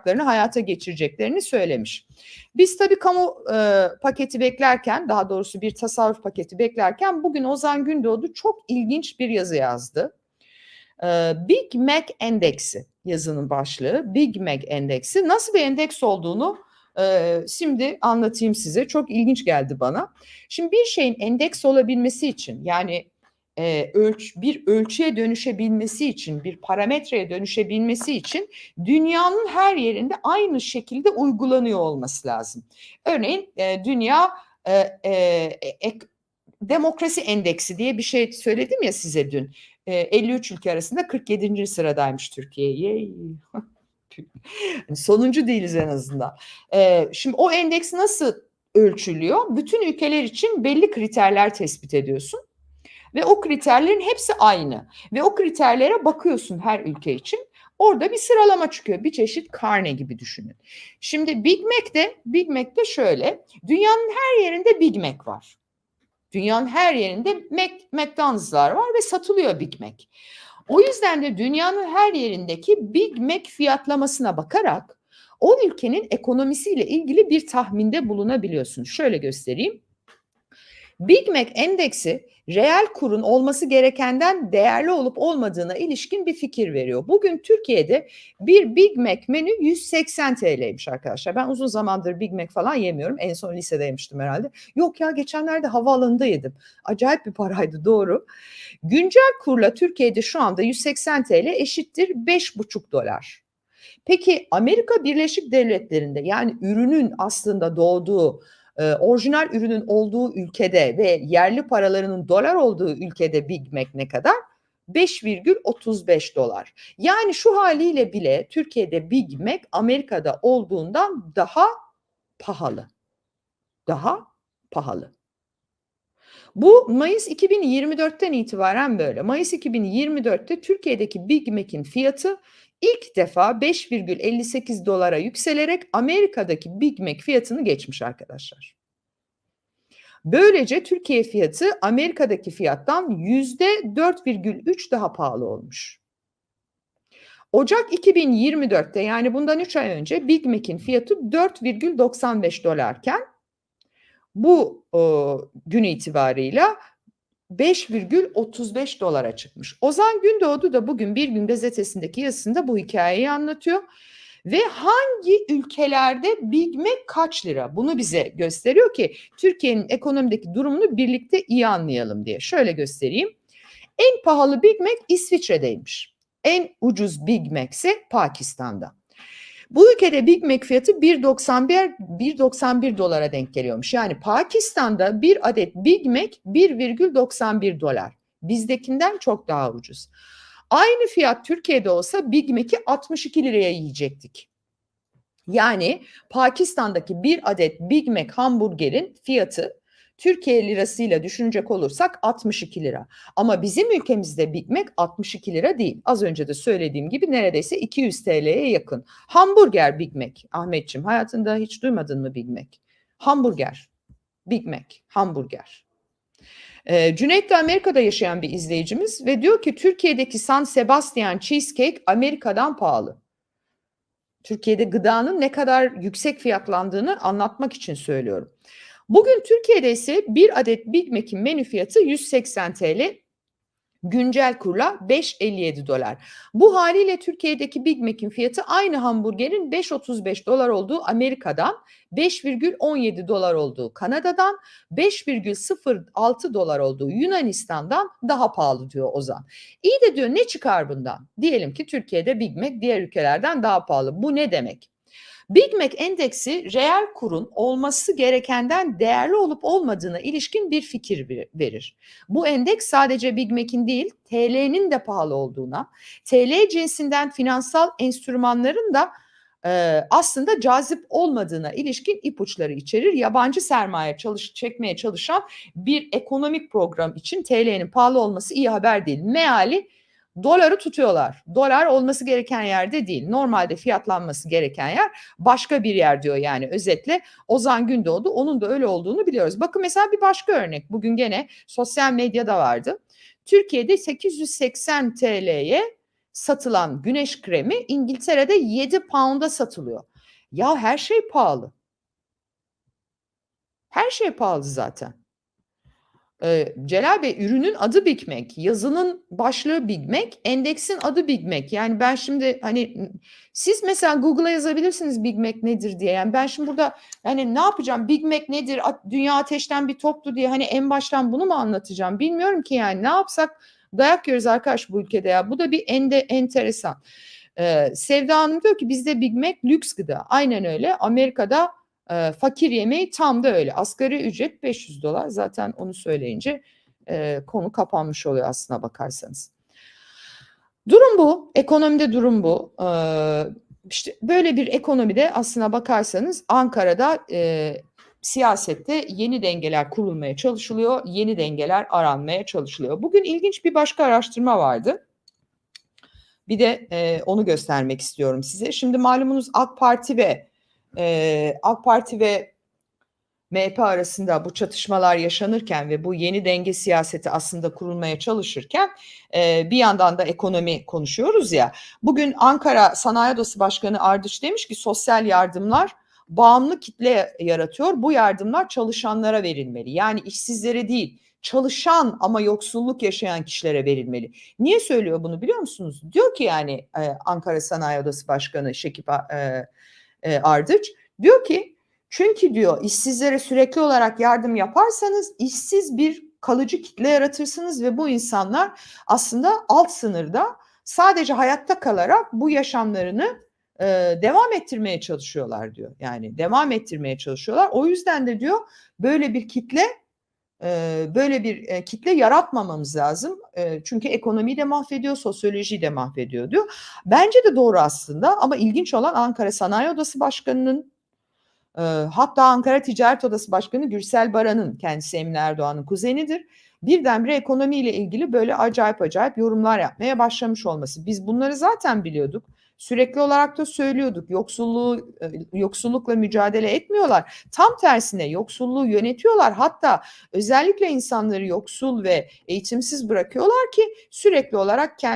yapacaklarını, hayata geçireceklerini söylemiş. Biz tabii kamu e, paketi beklerken, daha doğrusu bir tasarruf paketi beklerken bugün Ozan Gündoğdu çok ilginç bir yazı yazdı. E, Big Mac endeksi yazının başlığı. Big Mac endeksi nasıl bir endeks olduğunu e, şimdi anlatayım size. Çok ilginç geldi bana. Şimdi bir şeyin endeks olabilmesi için yani e, ölç, bir ölçüye dönüşebilmesi için, bir parametreye dönüşebilmesi için dünyanın her yerinde aynı şekilde uygulanıyor olması lazım. Örneğin e, dünya e, e, e, demokrasi endeksi diye bir şey söyledim ya size dün. E, 53 ülke arasında 47. sıradaymış Türkiye. Sonuncu değiliz en azından. E, şimdi o endeks nasıl ölçülüyor? Bütün ülkeler için belli kriterler tespit ediyorsun ve o kriterlerin hepsi aynı. Ve o kriterlere bakıyorsun her ülke için. Orada bir sıralama çıkıyor. Bir çeşit karne gibi düşünün. Şimdi Big Mac de Big Mac de şöyle. Dünyanın her yerinde Big Mac var. Dünyanın her yerinde Mac, McDonald'slar var ve satılıyor Big Mac. O yüzden de dünyanın her yerindeki Big Mac fiyatlamasına bakarak o ülkenin ekonomisiyle ilgili bir tahminde bulunabiliyorsun. Şöyle göstereyim. Big Mac endeksi reel kurun olması gerekenden değerli olup olmadığına ilişkin bir fikir veriyor. Bugün Türkiye'de bir Big Mac menü 180 TL'ymiş arkadaşlar. Ben uzun zamandır Big Mac falan yemiyorum. En son lisede yemiştim herhalde. Yok ya geçenlerde havaalanında yedim. Acayip bir paraydı doğru. Güncel kurla Türkiye'de şu anda 180 TL eşittir 5,5 dolar. Peki Amerika Birleşik Devletleri'nde yani ürünün aslında doğduğu e, orijinal ürünün olduğu ülkede ve yerli paralarının dolar olduğu ülkede Big Mac ne kadar? 5,35 dolar. Yani şu haliyle bile Türkiye'de Big Mac Amerika'da olduğundan daha pahalı. Daha pahalı. Bu Mayıs 2024'ten itibaren böyle. Mayıs 2024'te Türkiye'deki Big Mac'in fiyatı ilk defa 5,58 dolara yükselerek Amerika'daki Big Mac fiyatını geçmiş arkadaşlar. Böylece Türkiye fiyatı Amerika'daki fiyattan %4,3 daha pahalı olmuş. Ocak 2024'te yani bundan 3 ay önce Big Mac'in fiyatı 4,95 dolarken bu o, gün itibarıyla 5,35 dolara çıkmış. Ozan Gündoğdu da bugün Bir Gün gazetesindeki yazısında bu hikayeyi anlatıyor. Ve hangi ülkelerde Big Mac kaç lira? Bunu bize gösteriyor ki Türkiye'nin ekonomideki durumunu birlikte iyi anlayalım diye. Şöyle göstereyim. En pahalı Big Mac İsviçre'deymiş. En ucuz Big Mac ise Pakistan'da. Bu ülkede Big Mac fiyatı 1.91 1.91 dolara denk geliyormuş. Yani Pakistan'da bir adet Big Mac 1,91 dolar. Bizdekinden çok daha ucuz. Aynı fiyat Türkiye'de olsa Big Mac'i 62 liraya yiyecektik. Yani Pakistan'daki bir adet Big Mac hamburgerin fiyatı Türkiye lirasıyla düşünecek olursak 62 lira. Ama bizim ülkemizde Big Mac 62 lira değil. Az önce de söylediğim gibi neredeyse 200 TL'ye yakın. Hamburger Big Mac. Ahmetçim hayatında hiç duymadın mı Big Mac? Hamburger. Big Mac. Hamburger. Ee, Cüneyt de Amerika'da yaşayan bir izleyicimiz ve diyor ki Türkiye'deki San Sebastian Cheesecake Amerika'dan pahalı. Türkiye'de gıdanın ne kadar yüksek fiyatlandığını anlatmak için söylüyorum. Bugün Türkiye'de ise bir adet Big Mac'in menü fiyatı 180 TL. Güncel kurla 5.57 dolar. Bu haliyle Türkiye'deki Big Mac'in fiyatı aynı hamburgerin 5.35 dolar olduğu Amerika'dan, 5,17 dolar olduğu Kanada'dan, 5,06 dolar olduğu Yunanistan'dan daha pahalı diyor Ozan. İyi de diyor ne çıkar bundan? Diyelim ki Türkiye'de Big Mac diğer ülkelerden daha pahalı. Bu ne demek? Big Mac endeksi reel kurun olması gerekenden değerli olup olmadığına ilişkin bir fikir verir. Bu endeks sadece Big Mac'in değil, TL'nin de pahalı olduğuna, TL cinsinden finansal enstrümanların da e, aslında cazip olmadığına ilişkin ipuçları içerir. Yabancı sermaye çalış, çekmeye çalışan bir ekonomik program için TL'nin pahalı olması iyi haber değil. Meali Doları tutuyorlar. Dolar olması gereken yerde değil. Normalde fiyatlanması gereken yer başka bir yer diyor yani özetle. Ozan Gündoğdu onun da öyle olduğunu biliyoruz. Bakın mesela bir başka örnek. Bugün gene sosyal medyada vardı. Türkiye'de 880 TL'ye satılan güneş kremi İngiltere'de 7 pound'a satılıyor. Ya her şey pahalı. Her şey pahalı zaten. Ee, Celal Bey ürünün adı Big Mac, yazının başlığı Big Mac, endeksin adı Big Mac. Yani ben şimdi hani siz mesela Google'a yazabilirsiniz Big Mac nedir diye. Yani ben şimdi burada hani ne yapacağım Big Mac nedir? Dünya ateşten bir toptu diye hani en baştan bunu mu anlatacağım? Bilmiyorum ki yani ne yapsak dayak yiyoruz arkadaş bu ülkede ya. Bu da bir ende enteresan. Ee, Sevda Hanım diyor ki bizde Big Mac lüks gıda. Aynen öyle. Amerika'da e, fakir yemeği tam da öyle. Asgari ücret 500 dolar. Zaten onu söyleyince e, konu kapanmış oluyor aslına bakarsanız. Durum bu. Ekonomide durum bu. Ee, işte böyle bir ekonomide aslına bakarsanız Ankara'da e, siyasette yeni dengeler kurulmaya çalışılıyor. Yeni dengeler aranmaya çalışılıyor. Bugün ilginç bir başka araştırma vardı. Bir de e, onu göstermek istiyorum size. Şimdi malumunuz AK Parti ve e, AK Parti ve MHP arasında bu çatışmalar yaşanırken ve bu yeni denge siyaseti aslında kurulmaya çalışırken e, bir yandan da ekonomi konuşuyoruz ya. Bugün Ankara Sanayi Odası Başkanı Ardıç demiş ki sosyal yardımlar bağımlı kitle yaratıyor. Bu yardımlar çalışanlara verilmeli. Yani işsizlere değil, çalışan ama yoksulluk yaşayan kişilere verilmeli. Niye söylüyor bunu biliyor musunuz? Diyor ki yani e, Ankara Sanayi Odası Başkanı Şekip e, e, Ardıç diyor ki çünkü diyor işsizlere sürekli olarak yardım yaparsanız işsiz bir kalıcı kitle yaratırsınız ve bu insanlar aslında alt sınırda sadece hayatta kalarak bu yaşamlarını e, devam ettirmeye çalışıyorlar diyor. Yani devam ettirmeye çalışıyorlar. O yüzden de diyor böyle bir kitle böyle bir e, kitle yaratmamamız lazım. Çünkü ekonomiyi de mahvediyor, sosyolojiyi de mahvediyor diyor. Bence de doğru aslında ama ilginç olan Ankara Sanayi Odası Başkanı'nın hatta Ankara Ticaret Odası Başkanı Gürsel Baran'ın kendisi Emine Erdoğan'ın kuzenidir. Birdenbire ekonomiyle ilgili böyle acayip acayip yorumlar yapmaya başlamış olması. Biz bunları zaten biliyorduk. Sürekli olarak da söylüyorduk. Yoksulluğu yoksullukla mücadele etmiyorlar. Tam tersine yoksulluğu yönetiyorlar. Hatta özellikle insanları yoksul ve eğitimsiz bırakıyorlar ki sürekli olarak kendi